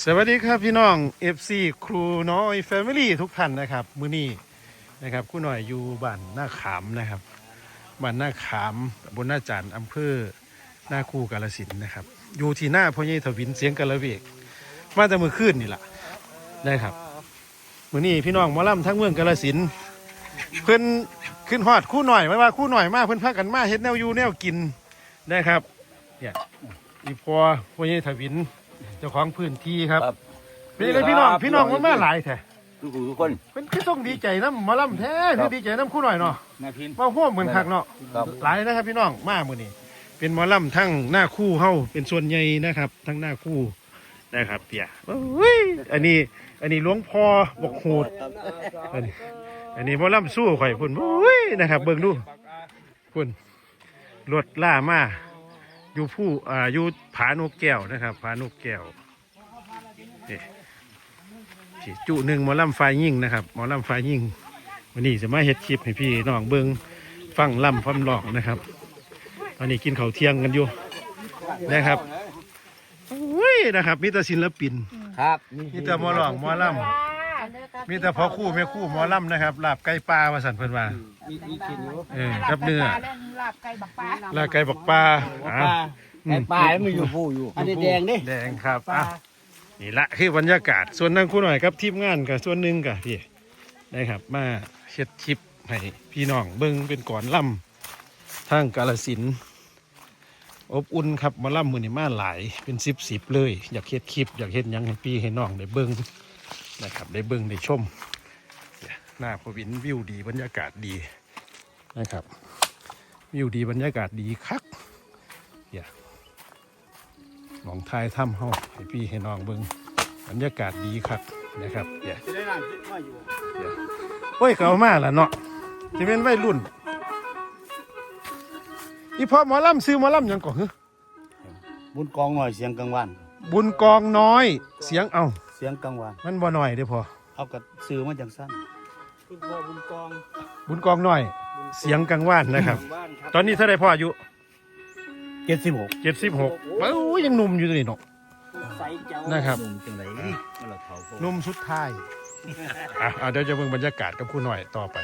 สวัสดีครับพี่น้อง FC ครูน้อยแฟมิลี่ทุกท่านนะครับมื้อนี้นะครับครูหน่อยอยู่บ้านหน้าขามนะครับบ้านหน้าขามตำบนหน้าจานอำเภอหน้าคูกาลสินนะครับ อยู่ที่หน้าพ่อใหญ่ถวินเสียงกะละเวก มาแต่มือคืนนี่แหละนะครับมื้อนี้พี่น้องหมอล่ำทั้งเมืองกาลสินเพิ่นขึ้นฮอดครู่หน่อยไม่ว่าครู่หน่อยมากเพิ่นพากันมาเฮ็ดแนวอยู่แนวกินนะครับเนี่ยอีพอพ่อใหญ่ถวิน เจ้าของพื้นที่ครับครับ เป็นไงพี่น้องพี่น้องมันมาหลายแท้ทุกผู้ทุกคนเป็นคือต้องดีใจน้ำหมอลำแท้คือดีใจน้ำคู่หน่อยเนาะนายพิน มาห่วมเหมือนคักเนาะครับหลายนะครับพี่น้องมามื้อนี้เป็นหมอลำทั้งหน้าคู่เฮาเป็นส่วนใหญ่นะครับ ทั้งหน้าคู่นะครับเตี่ยโอ้ยอันนี้อันนี้หลวงพ่อบกโหดอันนี้อันนี้หมอลำสู้ข่อยพุ่นโอ้ยนะครับ เบิ่งดูพุ่นรถล่ามา อยู่ผู้อ่าอยู่ผานกแก้วนะครับผานกแก้วนี่ที่จุหนึ่งหมอลำไฟยิ่งนะครับหมอลำไฟยิ่งวันนี้จะมาเฮ็ดคลิปให้พี่น้องเบิงฟังลำฟังหลอกนะครับ ตอนนี้กินข้าวเที่ยงกันอยู่นะครับโอ้ยนะครับมีแต่ศิลปินครับมีแต่หมอหลอกหมอลำ มีแต่พ่อคู่แม่คู่หมอลำนะครับลาบไก่ปลาว่าสันเพิ่นว่า มีมีกินอยู่เออกับเนื้อลาบไก่บักปลาลาบไก่บักปลาปอะลาไอ้ปลาแล้วมันอยู่ผู้อยู่ อันนี้แดงดิแดงครับอะนี่ละคือบรรยากาศส่วนนั่งคู่หน่อยครับทีมงานกับส่วนหนึ่งกับพี่นะครับ มาเช็ดคลิปให้พี่น้องเบิ้งเป็นก่อนล่ำทางกาลสินธุ์อบอุ่นครับมาล่ำมือนี่มาหลายเป็นสิบสิบเลย อยากเฮ็ดคลิป อยากเฮ็ดหยังให้พี่ให้น้องได้เบิ้ง นะครับ ได้เบิ้งได้ชมเนี่ยหน้าพวินวิวดีบรรยากาศดีนะครับ วิวดีบรรยากาศดีคักหนองทายถ้ำเฮาให้พี่ให้น้องเบิ่งบรรยากาศดีครับนะครับเดี๋ยวจะได้น้ำขึ้นมาอยู่โอ้ยเขามาแล้วเนาะจะเป็นวัยรุ่นอีพ่อหมอลำซื้อหมอลำหยังก่อนเหรอบุญกองหน่อยเสียงกลางวัน บุญกองน้อย เสียงเอาเสียงกลางวันมันบ่น้อยเด้อพอเอากับซื้อมาจังสั้นคุณพ่อบุญกองบุญกองน้อย เสียงกังว่านนะครับ บ้านครับตอนนี้เท่าไรพ่ออายุเจ็ดสิบหกเจ็ดสิบหกโอ้ยยังหนุ่มอยู่ตัวนี้เนาะใสเจ้านะครับหนุ่มจังไรนี่มันละเขาโพดหนุ่มสุดท้าย อะอะเดี๋ยวจะเบิ่งบรรยากาศกับครู่หน่อยต่อไป